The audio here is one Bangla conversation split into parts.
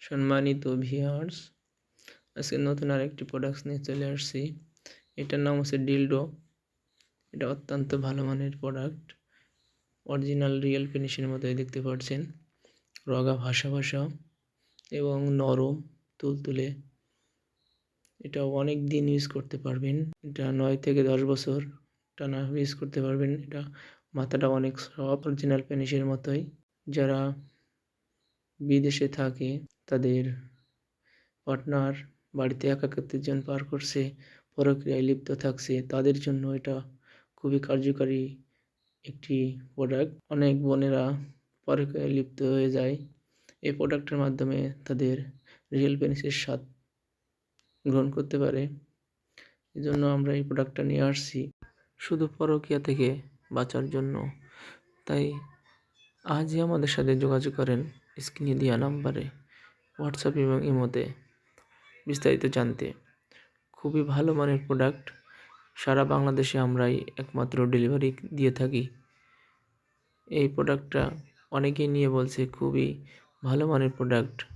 সম্মানিত ভিউয়ার্স আজকে নতুন আরেকটি প্রোডাক্টস নিয়ে চলে আসছি। এটার নাম হচ্ছে ডিলডো এটা অত্যন্ত ভালো মানের প্রোডাক্ট অরিজিনাল রিয়েল ফিনিশের মতোই দেখতে পাচ্ছেন। রগা ভাসা ভাসা এবং নরম, তুলতুলে। এটা অনেক দিন ইউজ করতে পারবেন। এটা নয় থেকে দশ বছর টানা ইউজ করতে পারবেন। এটা মাথাটা অনেক সফট অরিজিনাল ফিনিশের মতোই। যারা বিদেশে থাকে তাদের পার্টনার বাড়িতে একাকিত্বের জন্য পার করছে, পরক্রিয়ায় লিপ্ত থাকছে, তাদের জন্য এটা খুবই কার্যকারী একটি প্রোডাক্ট অনেক বোনেরা পরক্রিয়ায় লিপ্ত হয়ে যায়। এই প্রোডাক্টের মাধ্যমে তাদের রিয়েল পেনিসের স্বাদ গ্রহণ করতে পারে। এই জন্য আমরা এই প্রোডাক্টটা নিয়ে আসছি। শুধু পরকীয়া থেকে বাঁচার জন্য। তাই আজই আমাদের সাথে যোগাযোগ করেন স্ক্রিনে দেওয়া নাম্বারে। হোয়াটসঅ্যাপ এবং ইমোতে বিস্তারিত জানতে। খুবই ভালো মানের প্রোডাক্ট। সারা বাংলাদেশে আমরাই একমাত্র ডেলিভারি দিয়ে থাকি। এই প্রোডাক্টটা অনেকেই নিয়ে বলছে, খুবই ভালো মানের প্রোডাক্ট।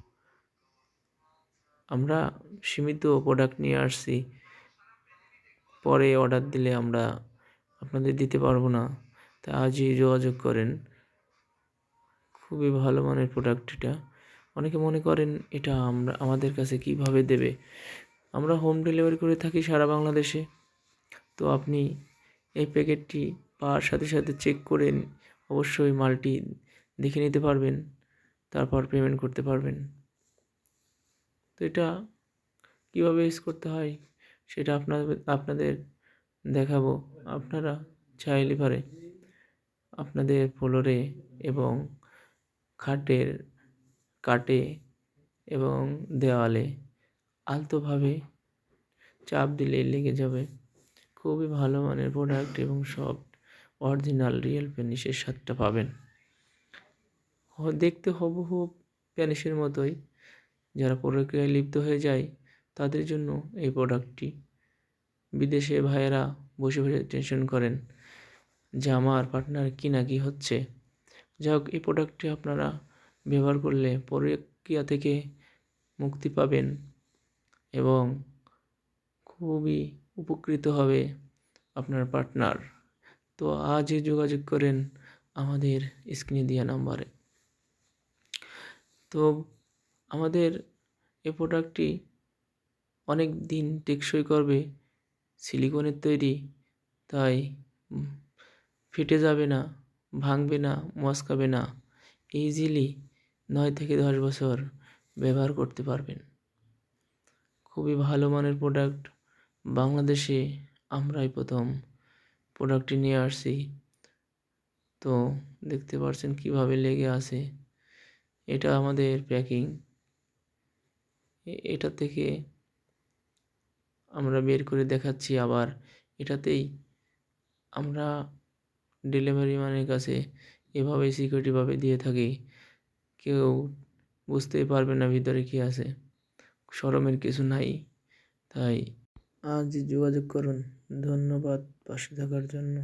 আমরা সীমিত প্রোডাক্ট নিয়ে আসছি। পরে অর্ডার দিলে আমরা আপনাদের দিতে পারব না। তা আজই যোগাযোগ করেন। খুবই ভালো মানের প্রোডাক্ট এটা। অনেকে মনে করেন, এটা আমরা, আমাদের কাছে কীভাবে দেবে? আমরা হোম ডেলিভারি করে থাকি সারা বাংলাদেশে। তো আপনি এই প্যাকেটটি পাওয়ার সাথে সাথে চেক করে অবশ্যই মালটি দেখে নিতে পারবেন, তারপর পেমেন্ট করতে পারবেন। তো এটা কীভাবে ইউজ করতে হয়, সেটা আপনাদের আপনাদের দেখাবো। আপনারা চাইলে পারে আপনাদের ফ্লোরে এবং খাটের কাটে এবং দেওয়ালে আলতোভাবে চাপ দিলে লেগে যাবে। খুবই ভালো মানের প্রোডাক্ট এবং সব অরিজিনাল রিয়েল প্যানিসের স্বাদটা পাবেন। দেখতে হুবহু প্যানিসের মতোই। যারা প্রক্রিয়ায় লিপ্ত হয়ে যায়, তাদের জন্য এই প্রোডাক্টটি বিদেশে ভাইয়েরা বসে বসে টেনশন করেন, যে আমার পার্টনার কী না কী হচ্ছে? যাই হোক, এই প্রোডাক্টটি আপনারা ব্যবহার করলে প্রক্রিয়া থেকে মুক্তি পাবেন এবং খুবই উপকৃত হবে আপনার পার্টনার। তো আজই যোগাযোগ করেন আমাদের স্ক্রিনে দেওয়া নাম্বারে। তো আমাদের এই প্রোডাক্টটি অনেক দিন টেকসই করবে, সিলিকনের তৈরি, তাই ফেটে যাবে না, ভাঙবে না মচকাবে না ইজিলি নয় থেকে দশ বছর ব্যবহার করতে পারবেন। খুবই ভালো মানের প্রোডাক্ট বাংলাদেশে আমরাই প্রথম প্রোডাক্টটি নিয়ে আসছি। তো দেখতে পাচ্ছেন কীভাবে লেগে আছে। এটা আমাদের প্যাকিং এটা থেকে আমরা বের করে দেখাচ্ছি আবার। এটাতেই আমরা ডেলিভারি ম্যানের কাছে এভাবেই সিকিউরিটিভাবে দিয়ে থাকি। কেউ বুঝতেই পারবে না ভিতরে কী আছে। সরমের কিছু নাই, তাই আজ যোগাযোগ করুন। ধন্যবাদ পাশে থাকার জন্য।